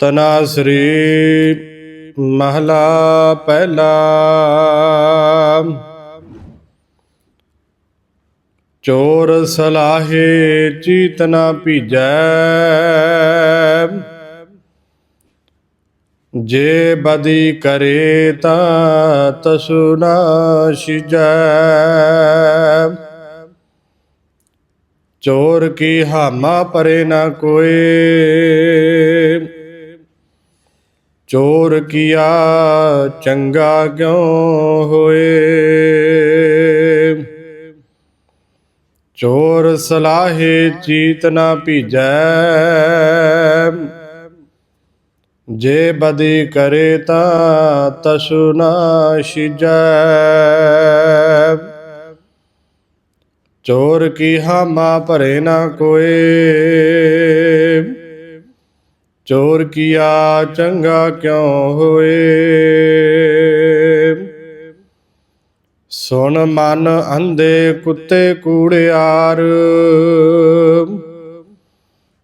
ਤਨਾ ਤਨਾਸਰੀ ਮਹਲਾ ਪਹਿਲਾ। ਚੋਰ ਸਲਾਹੇ ਚੀਤ ਨਾ ਭੀਜੈ। ਜੇ ਬਦੀ ਕਰੇ ਤਾਂ ਤਸੁ ਨਾ ਚੋਰ ਕੀ ਹਾਮਾ ਪਰੇ ਨਾ ਕੋਏ। ਚੋਰ ਕੀਆ ਚੰਗਾ ਕਿਉ ਹੋਏ? ਚੋਰ ਸਲਾਹੇ ਚੀਤ ਨਾ ਭੀਜੈ। ਜੇ ਬਦੀ ਕਰੇ ਤਾਂ ਤਸੁ ਨਾ ਸਿਜੈ ਚੋਰ ਕੀ ਹਾਮਾ ਭਰੇ ਨਾ ਕੋਏ। ਚੋਰ ਕੀਆ ਚੰਗਾ ਕਿਉ ਹੋਏ? ਸੁਣ ਮਨ ਅੰਧੇ ਕੁੱਤੇ ਕੂੜਿਆਰ,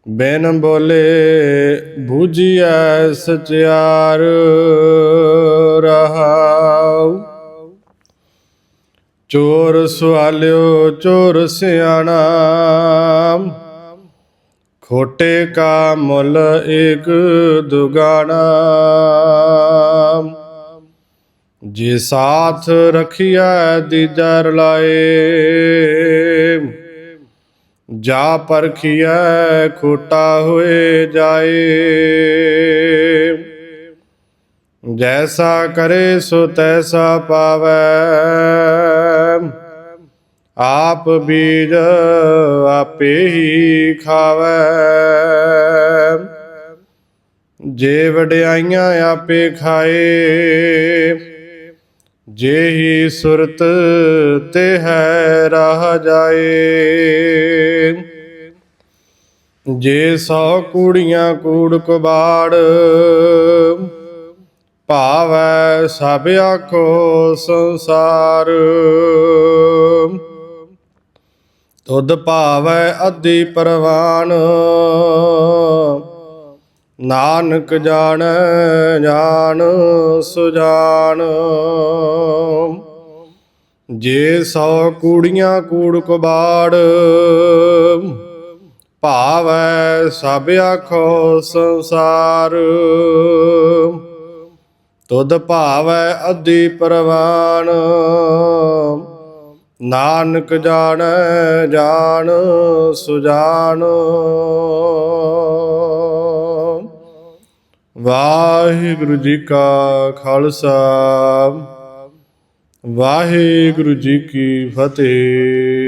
ਬੇਨ ਬੋਲੇ ਬੂਝੀਐ ਸਚਿਆਰ ਰਹਾਉ। ਚੋਰ ਸੁਆਲਿਓ, ਚੋਰ ਸਿਆਣਾ ਖੋਟੇ ਕਾ ਮੁੱਲ ਏਕ ਦੁਗਾਣਾ। ਜੇ ਸਾਥ ਰਖਿਆ ਦੀਜਰ ਲਾਏ, ਜਾ ਪਰਖਿਆ ਖੋਟਾ ਹੋਏ ਜਾਏ। ਜੈਸਾ ਕਰੇ ਸੋ ਤੈਸਾ ਪਾਵੈ। ਆਪ ਬੀਜ ਆਪੇ ਹੀ ਖਾਵੈ। ਜੇ ਵਡਿਆਈਆਂ ਆਪੇ ਖਾਏ, ਜੇ ਹੀ ਸੁਰਤ ਤੇ ਹੈ ਰਾਹ ਜਾਏ। ਜੇ ਸੌ ਕੂੜੀਆਂ ਕੂੜ ਕੁਬਾੜ ਭਾਵੈ ਸਭ ਆਖੋ ਸੰਸਾਰ। ਤੁਧ ਭਾਵੈ ਅੱਧੀ ਪਰਵਾਨ। ਨਾਨਕ ਜਾਣ ਜਾਣ ਸੁਜਾਨ ਜੇ ਸੌ ਕੂੜੀਆਂ ਕੂੜ ਕਬਾੜ, ਭਾਵੈ ਸਭ ਆਖੋ ਸੰਸਾਰ। ਤੁਧ ਭਾਵੈ ਅੱਧੀ ਪਰਵਾਨ। ਨਾਨਕ ਜਾਣ ਜਾਣ ਸੁਜਾਨ ਵਾਹਿਗੁਰੂ ਜੀ ਕਾ ਖਾਲਸਾ ਵਾਹਿਗੁਰੂ ਜੀ ਕੀ ਫਤਿਹ।